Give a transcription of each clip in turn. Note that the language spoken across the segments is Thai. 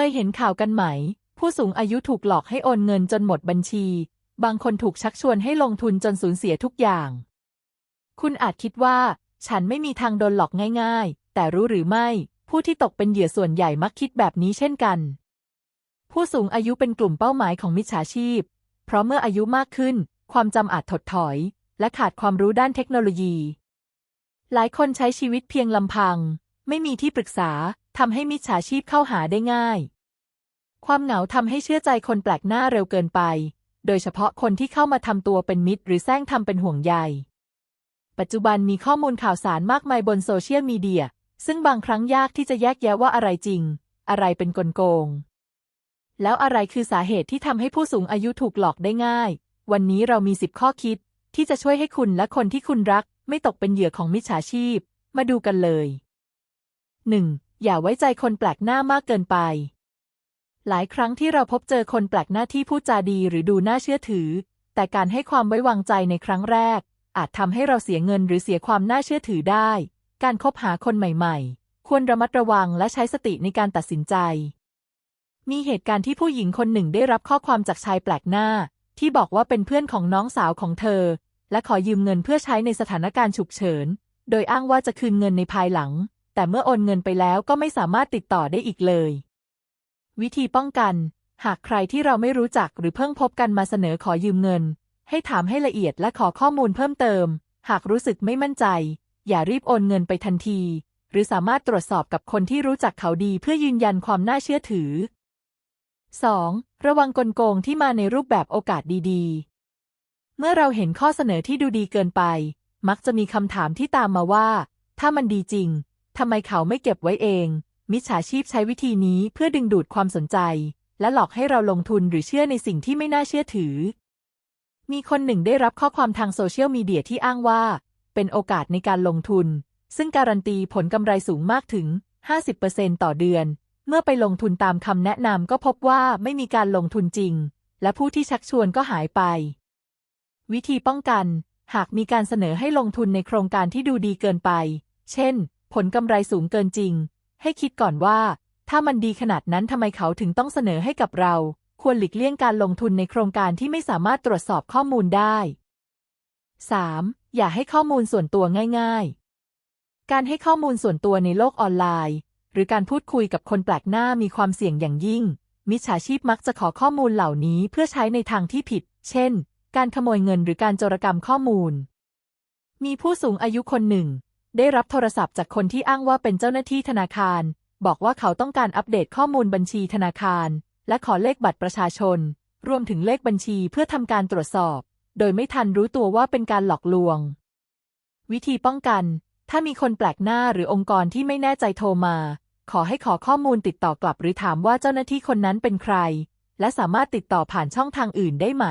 เคยเห็นข่าวกันไหม ผู้สูงอายุถูกหลอกให้โอนเงินจนหมดบัญชี บางคนถูกชักชวนให้ลงทุนจนสูญเสียทุกอย่าง คุณอาจคิดว่า ฉันไม่มีทางโดนหลอกง่าย ๆ แต่รู้หรือไม่ ผู้ที่ตกเป็นเหยื่อส่วนใหญ่มักคิดแบบนี้เช่นกัน ผู้สูงอายุเป็นกลุ่มเป้าหมายของมิจฉาชีพ เพราะเมื่ออายุมากขึ้น ความจำอาจถดถอย และขาดความรู้ด้านเทคโนโลยี หลายคนใช้ชีวิตเพียงลำพัง ไม่มีที่ปรึกษา ทำให้มิจฉาชีพเข้าหาได้ง่าย ความเหงาทำให้เชื่อใจคนแปลกหน้าเร็วเกินไป โดยเฉพาะคนที่เข้ามาทำตัวเป็นมิตร หรือแซงทำเป็นห่วงใย ปัจจุบันมีข้อมูลข่าวสารมากมายบนโซเชียลมีเดีย ซึ่งบางครั้งยากที่จะแยกแยะว่าอะไรจริง อะไรเป็นกลโกง แล้วอะไรคือสาเหตุที่ทำให้ผู้สูงอายุถูกหลอกได้ง่าย วันนี้เรามี 10 ข้อคิด ที่จะช่วยให้คุณและคนที่คุณรัก ไม่ตกเป็นเหยื่อของมิจฉาชีพ มาดูกันเลย 1. อย่าไว้ใจคนแปลกหน้ามากเกินไป หลายครั้งที่เราพบเจอคนแปลกหน้าที่พูดจาดีหรือดูน่าเชื่อถือ แต่การให้ความไว้วางใจในครั้งแรก อาจทำให้เราเสียเงินหรือเสียความน่าเชื่อถือได้ การคบหาคนใหม่ ๆ ควรระมัดระวังและใช้สติในการตัดสินใจ มีเหตุการณ์ที่ผู้หญิงคนหนึ่งได้รับข้อความจากชายแปลกหน้า ที่บอกว่าเป็นเพื่อนของน้องสาวของเธอ และขอยืมเงินเพื่อใช้ในสถานการณ์ฉุกเฉิน โดยอ้างว่าจะคืนเงินในภายหลัง แต่เมื่อโอนเงินไปแล้วก็ไม่สามารถติดต่อได้อีกเลย วิธีป้องกัน หากใครที่เราไม่รู้จักหรือเพิ่งพบกันมาเสนอขอยืมเงิน ให้ถามให้ละเอียดและขอข้อมูลเพิ่มเติม หากรู้สึกไม่มั่นใจ อย่ารีบโอนเงินไปทันที หรือสามารถตรวจสอบกับคนที่รู้จักเขาดีเพื่อยืนยันความน่าเชื่อถือ 2. ระวังกลโกงที่มาในรูปแบบโอกาสดีๆ เมื่อเราเห็นข้อเสนอที่ดูดีเกินไป มักจะมีคำถามที่ตามมาว่า ถ้ามันดีจริง ทำไมเขาไม่เก็บไว้เอง มิจฉาชีพใช้วิธีนี้เพื่อดึงดูดความสนใจ และหลอกให้เราลงทุนหรือเชื่อในสิ่งที่ไม่น่าเชื่อถือ มีคนหนึ่งได้รับข้อความทางโซเชียลมีเดียที่อ้างว่า เป็นโอกาสในการลงทุน ซึ่งการันตีผลกำไรสูงมากถึง 50%ต่อเดือน เมื่อไปลงทุนตามคำแนะนำก็พบว่าไม่มีการลงทุนจริง และผู้ที่ชักชวนก็หายไป วิธีป้องกัน หากมีการเสนอให้ลงทุนในโครงการที่ดูดีเกินไป เช่น ผลกำไรสูงเกินจริง ให้คิดก่อนว่า ถ้ามันดีขนาดนั้นทำไมเขาถึงต้องเสนอให้กับเรา ควรหลีกเลี่ยงการลงทุนในโครงการที่ไม่สามารถตรวจสอบข้อมูลได้ 3. อย่าให้ข้อมูลส่วนตัวง่าย ๆ การให้ข้อมูลส่วนตัวในโลกออนไลน์ หรือการพูดคุยกับคนแปลกหน้ามีความเสี่ยงอย่างยิ่ง มิจฉาชีพมักจะขอข้อมูลเหล่านี้เพื่อใช้ในทางที่ผิด เช่น การขโมยเงินหรือการโจรกรรมข้อมูล มีผู้สูงอายุคนหนึ่ง ได้รับโทรศัพท์จากคนที่อ้างว่าเป็นเจ้าหน้าที่ธนาคาร บอกว่าเขาต้องการอัปเดตข้อมูลบัญชีธนาคาร และขอเลขบัตรประชาชน รวมถึงเลขบัญชีเพื่อทำการตรวจสอบ โดยไม่ทันรู้ตัวว่าเป็นการหลอกลวง วิธีป้องกัน ถ้ามีคนแปลกหน้าหรือองค์กรที่ไม่แน่ใจโทรมา ขอให้ขอข้อมูลติดต่อกลับหรือถามว่าเจ้าหน้าที่คนนั้นเป็นใคร และสามารถติดต่อผ่านช่องทางอื่นได้ไหม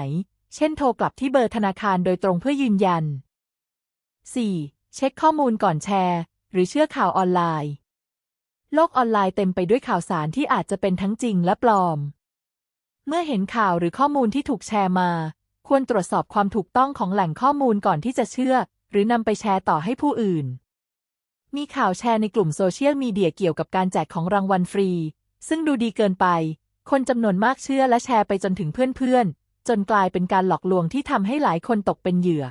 เช่น โทรกลับที่เบอร์ธนาคารโดยตรงเพื่อยืนยัน 4. เช็คข้อมูลก่อนแชร์ หรือเชื่อข่าวออนไลน์ โลกออนไลน์เต็มไปด้วยข่าวสารที่อาจจะเป็นทั้งจริงและปลอม เมื่อเห็นข่าวหรือข้อมูลที่ถูกแชร์มา ควรตรวจสอบความถูกต้องของแหล่งข้อมูลก่อนที่จะเชื่อ หรือนำไปแชร์ต่อให้ผู้อื่น มีข่าวแชร์ในกลุ่มโซเชียลมีเดียเกี่ยวกับการแจกของรางวัลฟรี ซึ่งดูดีเกินไป คนจำนวนมากเชื่อและแชร์ไปจนถึงเพื่อนๆจนกลายเป็นการหลอกลวงที่ทำให้หลายคนตกเป็นเหยื่อ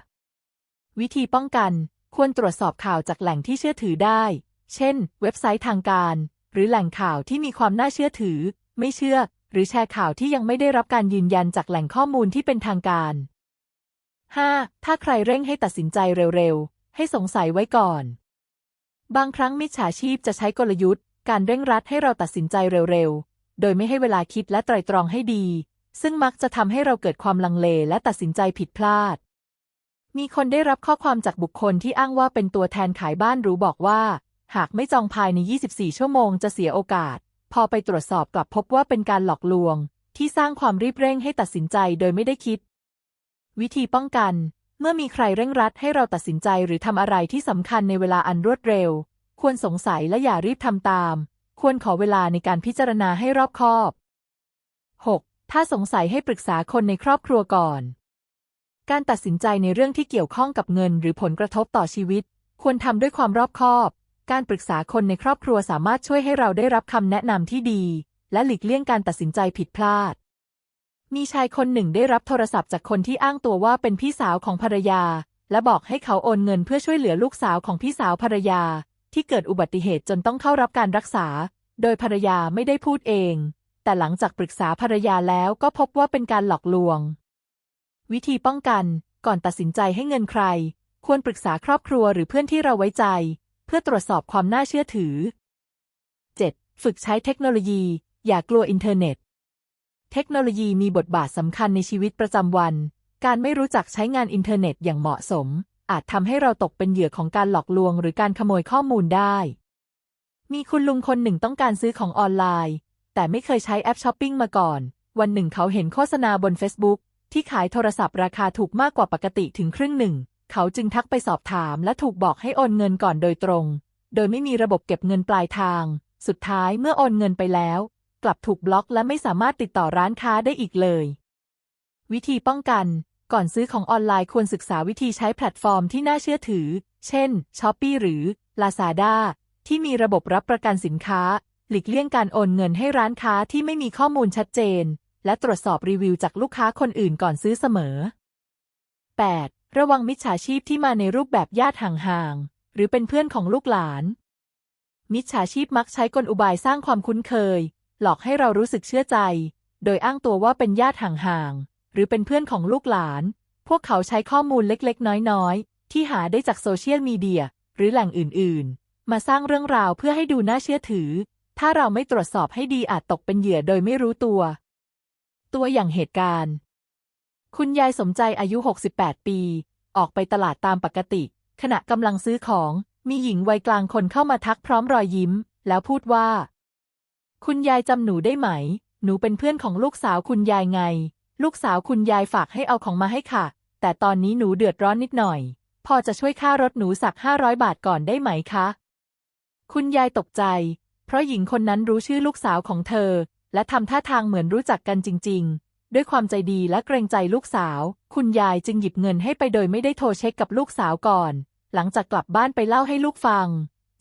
วิธีป้องกัน ควรตรวจสอบข่าวจากแหล่งที่เชื่อถือได้ เช่น เว็บไซต์ทางการ หรือแหล่งข่าวที่มีความน่าเชื่อถือ ไม่เชื่อ หรือแชร์ข่าวที่ยังไม่ได้รับการยืนยันจากแหล่งข้อมูลที่เป็นทางการ 5. ถ้าใครเร่งให้ตัดสินใจเร็วๆ ให้สงสัยไว้ก่อน บางครั้งมิจฉาชีพจะใช้กลยุทธ์ การเร่งรัดให้เราตัดสินใจเร็วๆ โดยไม่ให้เวลาคิดและไตร่ตรองให้ดี ซึ่งมักจะทำให้เราเกิดความลังเลและตัดสินใจผิดพลาด มีคนได้รับข้อความจากบุคคลที่อ้างว่าเป็นตัวแทนขายบ้านรู้บอกว่า หากไม่จองภายใน 24 ชั่วโมงจะเสียโอกาส พอไปตรวจสอบกลับพบว่าเป็นการหลอกลวง ที่สร้างความรีบเร่งให้ตัดสินใจโดยไม่ได้คิด วิธีป้องกัน เมื่อมีใครเร่งรัดให้เราตัดสินใจหรือทำอะไรที่สำคัญในเวลาอันรวดเร็ว ควรสงสัยและอย่ารีบทำตาม ควรขอเวลาในการพิจารณาให้รอบคอบ 6. ถ้าสงสัยให้ปรึกษาคนในครอบครัวก่อน การตัดสินใจในเรื่องที่เกี่ยวข้องกับเงิน หรือผลกระทบต่อชีวิต ควรทำด้วยความรอบคอบ การปรึกษาคนในครอบครัวสามารถช่วยให้เราได้รับคำแนะนำที่ดี และหลีกเลี่ยงการตัดสินใจผิดพลาด มีชายคนหนึ่งได้รับโทรศัพท์จากคนที่อ้างตัวว่าเป็นพี่สาวของภรรยา และบอกให้เขาโอนเงินเพื่อช่วยเหลือลูกสาวของพี่สาวภรรยา ที่เกิดอุบัติเหตุจนต้องเข้ารับการรักษา โดยภรรยาไม่ได้พูดเอง แต่หลังจากปรึกษาภรรยาแล้วก็พบว่าเป็นการหลอกลวง วิธีป้องกัน ก่อนตัดสินใจให้เงินใคร ควรปรึกษาครอบครัวหรือเพื่อนที่เราไว้ใจ เพื่อตรวจสอบความน่าเชื่อถือ 7. ฝึกใช้เทคโนโลยี อย่ากลัวอินเทอร์เน็ต เทคโนโลยีมีบทบาทสำคัญในชีวิตประจำวัน การไม่รู้จักใช้งานอินเทอร์เน็ตอย่างเหมาะสม อาจทำให้เราตกเป็นเหยื่อของการหลอกลวง หรือการขโมยข้อมูลได้ มีคุณลุงคนหนึ่งต้องการซื้อของออนไลน์ แต่ไม่เคยใช้แอปช้อปปิ้งมาก่อน วันหนึ่งเขาเห็นโฆษณาบน Facebook ที่ขายโทรศัพท์ราคาถูกมากกว่าปกติถึงครึ่งหนึ่ง เขาจึงทักไปสอบถามและถูกบอกให้โอนเงินก่อนโดยตรง โดยไม่มีระบบเก็บเงินปลายทาง สุดท้ายเมื่อโอนเงินไปแล้ว กลับถูกบล็อกและไม่สามารถติดต่อร้านค้าได้อีกเลย วิธีป้องกันก่อนซื้อของออนไลน์ควรศึกษาวิธีใช้แพลตฟอร์มที่น่าเชื่อถือ เช่น Shopee หรือ Lazada ที่มีระบบรับประกันสินค้า หลีกเลี่ยงการโอนเงินให้ร้านค้าที่ไม่มีข้อมูลชัดเจน และตรวจสอบรีวิวจากลูกค้าคนอื่นก่อนซื้อเสมอ 8. ระวังมิจฉาชีพที่มาในรูปแบบญาติห่างๆ หรือเป็นเพื่อนของลูกหลาน มิจฉาชีพมักใช้กลอุบายสร้างความคุ้นเคย หลอกให้เรารู้สึกเชื่อใจ โดยอ้างตัวว่าเป็นญาติห่างๆ หรือเป็นเพื่อนของลูกหลาน พวกเขาใช้ข้อมูลเล็กๆ น้อยๆ ที่หาได้จากโซเชียลมีเดียหรือแหล่งอื่นๆ มาสร้างเรื่องราวเพื่อให้ดูน่าเชื่อถือ ถ้าเราไม่ตรวจสอบให้ดีอาจตกเป็นเหยื่อโดยไม่รู้ตัว ตัวอย่างเหตุการณ์ คุณยายสมใจอายุ 68 ปี ออกไปตลาดตามปกติ ขณะกำลังซื้อของ มีหญิงวัยกลางคนเข้ามาทักพร้อมรอยยิ้ม แล้วพูดว่า คุณยายจำหนูได้ไหม หนูเป็นเพื่อนของลูกสาวคุณยายไง ลูกสาวคุณยายฝากให้เอาของมาให้ค่ะ แต่ตอนนี้หนูเดือดร้อนนิดหน่อย พอจะช่วยค่ารถหนูสักห้าร้อยบาทก่อนได้ไหมคะ คุณยายตกใจ เพราะหญิงคนนั้นรู้ชื่อลูกสาวของเธอ และทำท่าทางเหมือนรู้จักกันจริง ๆ ด้วยความใจดีและเกรงใจลูกสาว คุณยายจึงหยิบเงินให้ไปโดยไม่ได้โทรเช็คกับลูกสาวก่อน หลังจากกลับบ้านไปเล่าให้ลูกฟัง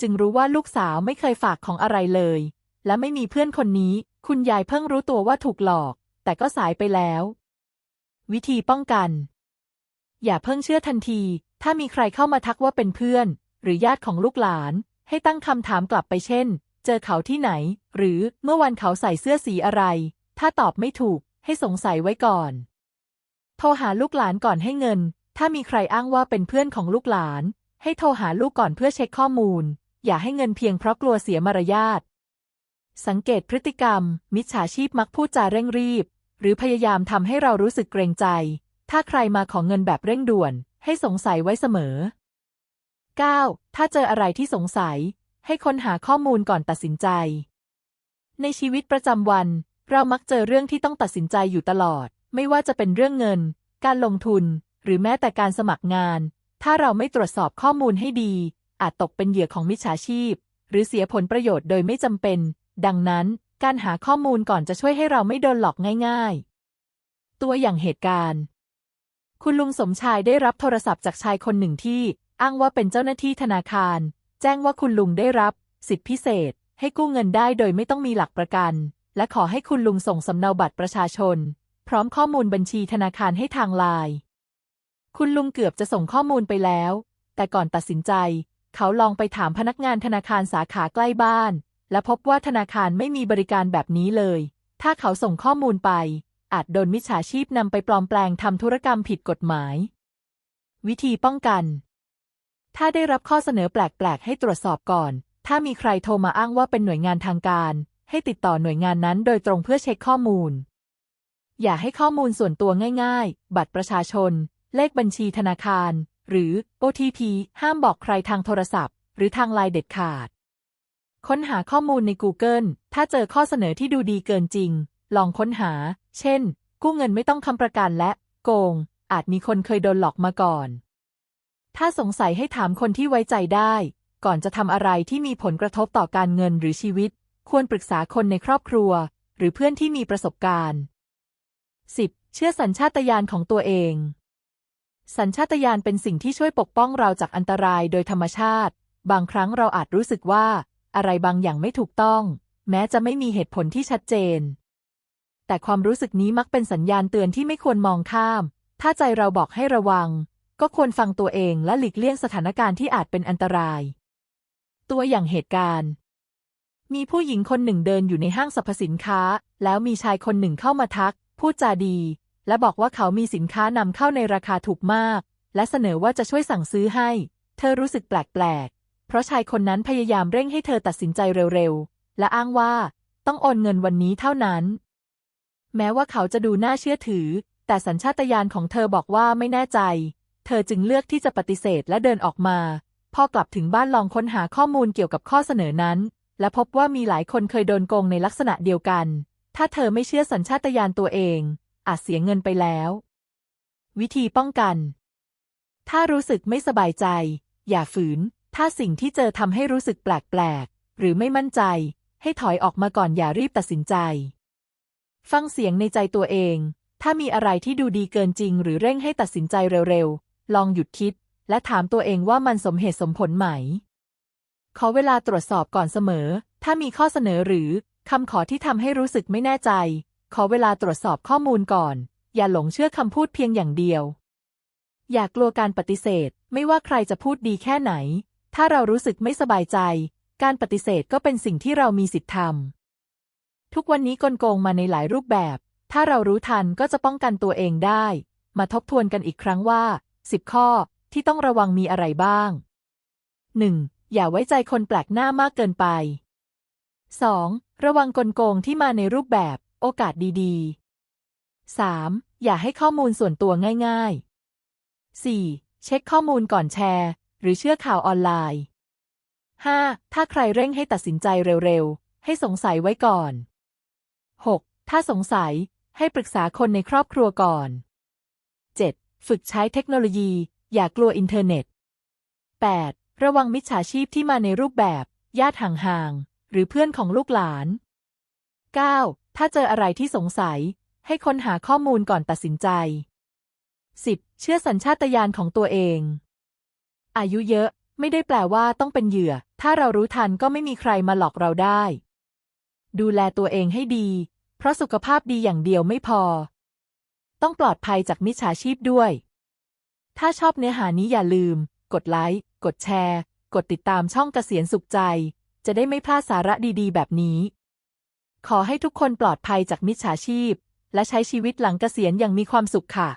จึงรู้ว่าลูกสาวไม่เคยฝากของอะไรเลย และไม่มีเพื่อนคนนี้ คุณยายเพิ่งรู้ตัวว่าถูกหลอก แต่ก็สายไปแล้ว วิธีป้องกัน อย่าเพิ่งเชื่อทันที ถ้ามีใครเข้ามาทักว่าเป็นเพื่อน หรือญาติของลูกหลาน ให้ตั้งคำถามกลับไปเช่น เจอเขาที่ไหน หรือเมื่อวันเขาใส่เสื้อสีอะไร ถ้าตอบไม่ถูก ให้สงสัยไว้ก่อน โทรหาลูกหลานก่อนให้เงิน ถ้ามีใครอ้างว่าเป็นเพื่อนของลูกหลาน ให้โทรหาลูกก่อนเพื่อเช็คข้อมูล อย่าให้เงินเพียงเพราะกลัวเสียมารยาท สังเกตพฤติกรรม มิจฉาชีพมักพูดจาเร่งรีบ หรือพยายามทำให้เรารู้สึกเกรงใจ ถ้าใครมาขอเงินแบบเร่งด่วน ให้สงสัยไว้เสมอ 9. ถ้าเจออะไรที่สงสัย ให้ค้นหาข้อมูลก่อนตัดสินใจ ในชีวิตประจำวัน เรามักเจอเรื่องที่ต้องตัดสินใจอยู่ตลอด ไม่ว่าจะเป็นเรื่องเงิน การลงทุน หรือแม้แต่การสมัครงาน ถ้าเราไม่ตรวจสอบข้อมูลให้ดี อาจตกเป็นเหยื่อของมิจฉาชีพ หรือเสียผลประโยชน์โดยไม่จำเป็น ดังนั้น การหาข้อมูลก่อนจะช่วยให้เราไม่โดนหลอกง่าย ๆ ตัวอย่างเหตุการณ์ คุณลุงสมชายได้รับโทรศัพท์จากชายคนหนึ่งที่อ้างว่าเป็นเจ้าหน้าที่ธนาคาร แจ้งว่าคุณลุงได้รับ สิทธิพิเศษ ให้กู้เงินได้โดยไม่ต้องมีหลักประกัน และขอให้คุณลุงส่งสำเนาบัตรประชาชน พร้อมข้อมูลบัญชีธนาคารให้ทางไลน์คุณลุงเกือบจะส่งข้อมูลไปแล้ว แต่ก่อนตัดสินใจ เขาลองไปถามพนักงานธนาคารสาขาใกล้บ้าน และพบว่าธนาคารไม่มีบริการแบบนี้เลย ถ้าเขาส่งข้อมูลไป อาจโดนมิจฉาชีพนำไปปลอมแปลงทำธุรกรรมผิดกฎหมาย วิธีป้องกัน ถ้าได้รับข้อเสนอแปลกๆ ให้ตรวจสอบก่อน ถ้ามีใครโทรมาอ้างว่าเป็นหน่วยงานทางการ ให้ติดต่อหน่วยงานนั้นโดยตรงเพื่อเช็คข้อมูล อย่าให้ข้อมูลส่วนตัวง่ายๆ บัตรประชาชน เลขบัญชีธนาคาร หรือ OTP ห้ามบอกใครทางโทรศัพท์ หรือทางไลน์เด็ดขาด ค้นหาข้อมูลใน Google ถ้าเจอข้อเสนอที่ดูดีเกินจริง ลองค้นหา เช่น กู้เงินไม่ต้องคำประกันและ โกง อาจมีคนเคยโดนหลอกมาก่อน ถ้าสงสัยให้ถามคนที่ไว้ใจได้ ก่อนจะทำอะไรที่มีผลกระทบต่อการเงินหรือชีวิต ควรปรึกษาคนในครอบครัว หรือเพื่อนที่มีประสบการณ์ 10. เชื่อสัญชาตญาณของตัวเอง สัญชาตญาณเป็นสิ่งที่ช่วยปกป้องเราจากอันตรายโดยธรรมชาติ บางครั้งเราอาจรู้สึกว่า อะไรบางอย่างไม่ถูกต้อง แม้จะไม่มีเหตุผลที่ชัดเจน แต่ความรู้สึกนี้มักเป็นสัญญาณเตือนที่ไม่ควรมองข้าม ถ้าใจเราบอกให้ระวัง ก็ควรฟังตัวเองและหลีกเลี่ยงสถานการณ์ที่อาจเป็นอันตราย ตัวอย่างเหตุการณ์ มีผู้หญิงคนหนึ่งเดินอยู่ในห้างสรรพสินค้า แล้วมีชายคนหนึ่งเข้ามาทัก พูดจาดี และบอกว่าเขามีสินค้านำเข้าในราคาถูกมาก และเสนอว่าจะช่วยสั่งซื้อให้ เธอรู้สึกแปลกๆ เพราะชายคนนั้นพยายามเร่งให้เธอตัดสินใจเร็วๆ และอ้างว่า ต้องโอนเงินวันนี้เท่านั้น แม้ว่าเขาจะดูน่าเชื่อถือ แต่สัญชาตญาณของเธอบอกว่าไม่แน่ใจ เธอจึงเลือกที่จะปฏิเสธและเดินออกมา พอกลับถึงบ้านลองค้นหาข้อมูลเกี่ยวกับข้อเสนอนั้น และพบว่ามีหลายคนเคยโดนโกงในลักษณะเดียวกัน ถ้าเธอไม่เชื่อสัญชาตญาณตัวเอง อาจเสียเงินไปแล้ว วิธีป้องกัน ถ้ารู้สึกไม่สบายใจ อย่าฝืน ถ้าสิ่งที่เจอทำให้รู้สึกแปลกๆ หรือไม่มั่นใจ ให้ถอยออกมาก่อนอย่ารีบตัดสินใจ ฟังเสียงในใจตัวเองถ้ามีอะไรที่ดูดีเกินจริงหรือเร่งให้ตัดสินใจเร็วๆ ลองหยุดคิด และถามตัวเองว่ามันสมเหตุสมผลไหม ขอเวลาตรวจสอบก่อนเสมอ ถ้ามีข้อเสนอหรือคำขอที่ทำให้รู้สึกไม่แน่ใจ ขอเวลาตรวจสอบข้อมูลก่อน อย่าหลงเชื่อคำพูดเพียงอย่างเดียว อย่ากลัวการปฏิเสธ ไม่ว่าใครจะพูดดีแค่ไหน ถ้าเรารู้สึกไม่สบายใจ การปฏิเสธก็เป็นสิ่งที่เรามีสิทธิ์ทำทุกวันนี้กลโกงมาในหลายรูปแบบ ถ้าเรารู้ทันก็จะป้องกันตัวเองได้ มาทบทวนกันอีกครั้งว่า 10 ข้อที่ต้องระวังมีอะไรบ้าง 1. อย่าไว้ใจคนแปลกหน้ามากเกินไป 2. ระวังกลโกงที่มาในรูปแบบโอกาสดีๆ 3. อย่าให้ข้อมูลส่วนตัวง่ายๆ 4. เช็คข้อมูลก่อนแชร์ หรือเชื่อข่าวออนไลน์ 5. ถ้าใครเร่งให้ตัดสินใจเร็วๆ ให้สงสัยไว้ก่อน 6. ถ้าสงสัยให้ปรึกษาคนในครอบครัวก่อน 7. ฝึกใช้เทคโนโลยี อย่ากลัวอินเทอร์เน็ต 8. ระวังมิจฉาชีพที่มาในรูปแบบ ญาติห่างๆ หรือเพื่อนของลูกหลาน 9. ถ้าเจออะไรที่สงสัย ให้ค้นหาข้อมูลก่อนตัดสินใจ 10. เชื่อสัญชาตญาณของตัวเอง อายุเยอะไม่ได้แปลว่าต้องเป็นเหยื่อ ถ้าเรารู้ทันก็ไม่มีใครมาหลอกเราได้ ดูแลตัวเองให้ดี เพราะสุขภาพดีอย่างเดียวไม่พอ ต้องปลอดภัยจากมิจฉาชีพด้วย ถ้าชอบเนื้อหานี้อย่าลืม กดไลค์ กดแชร์ กดติดตามช่องเกษียณสุขใจ จะได้ไม่พลาดสาระดีๆ แบบนี้ ขอให้ทุกคนปลอดภัยจากมิจฉาชีพ และใช้ชีวิตหลังเกษียณอย่างมีความสุขค่ะ